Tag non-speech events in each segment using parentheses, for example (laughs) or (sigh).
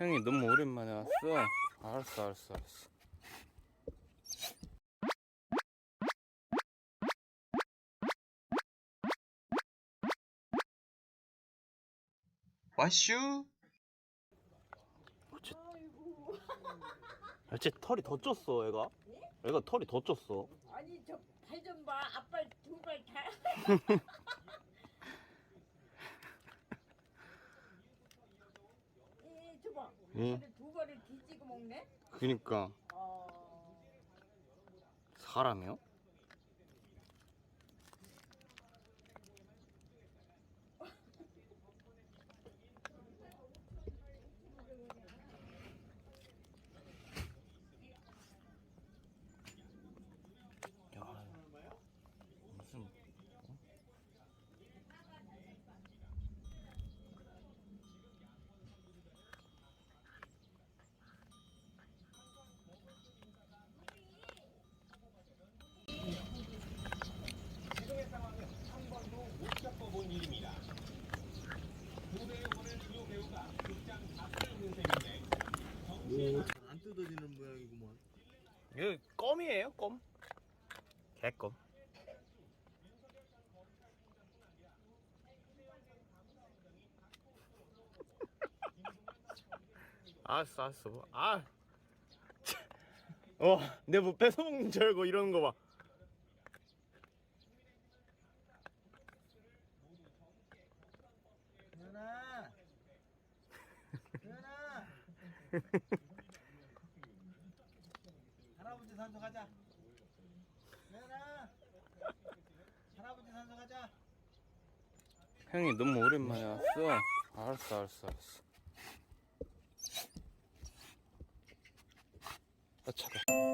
형이 너무 오랜만에 왔어. 알았어, 알았어, 알았어. 와슈 어째 털이 더 쪘어, 애가? 애가 털이 더 쪘어. 아니 저발좀 봐. 앞발 두발 다. (laughs) 예, 줘봐. 응. 발을 두 발을 뒤지고 먹네. 그니까 어. 사람이요? 안 뜯어지는 모양이구만 이거 껌이에요, 껌. 개껌. (laughs) 알았어, 알았어. 뭐, 아. (laughs) 어, 내뭐 뺏어먹는 줄 알고 이러는 거 봐. 현아 현아 할아버지 산소 가자 현아 할아버지 산소 가자 형이 너무 오랜만에 왔어. 알았어, 알았어, 알았어. 아, 차가.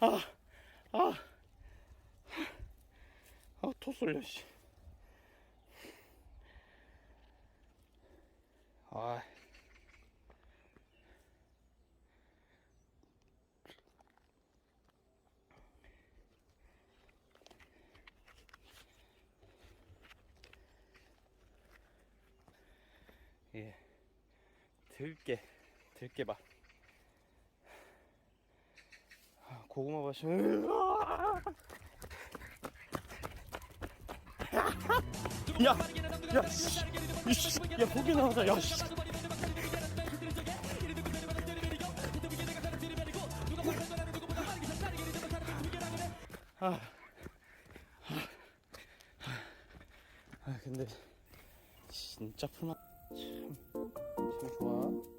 아, 아, 아, 토 쏠려, 씨. 아, 예, 들깨, 들깨밥. 아, 고구마 맛이. 야, 야, 야, 고기 나오자, 야, 씨. 아, 아, 아, 근데 진짜 풀맛 참, 참 좋아.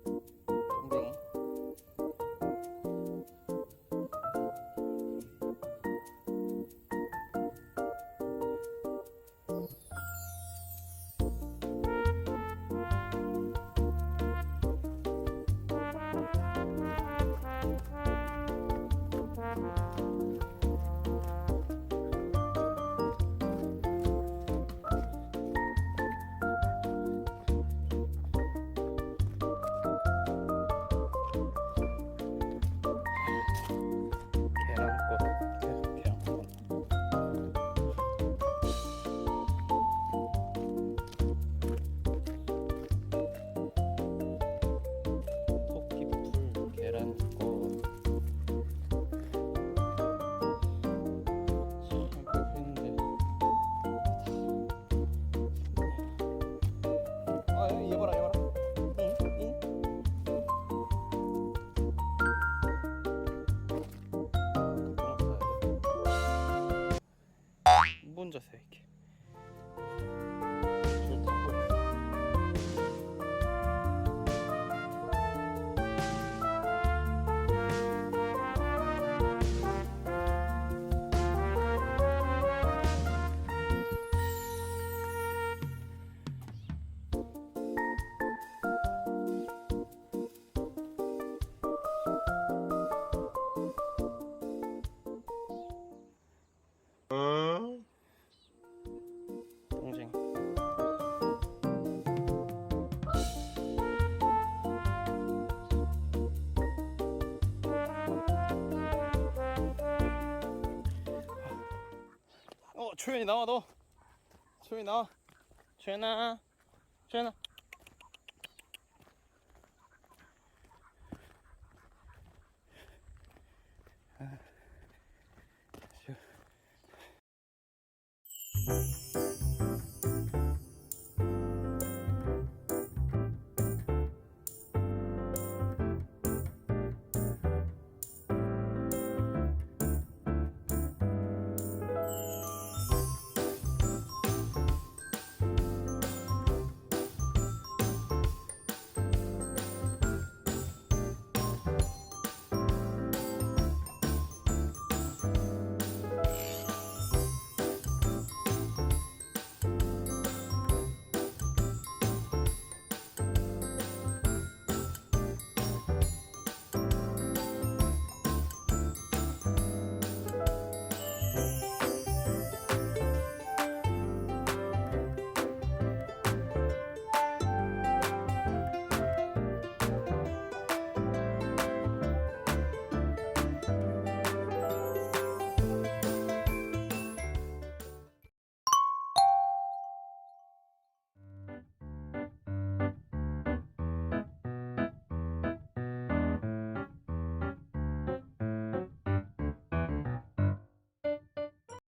I think. 어 초연이 나와 너. 초연이 나와. 초연아 초연아. 아, 저-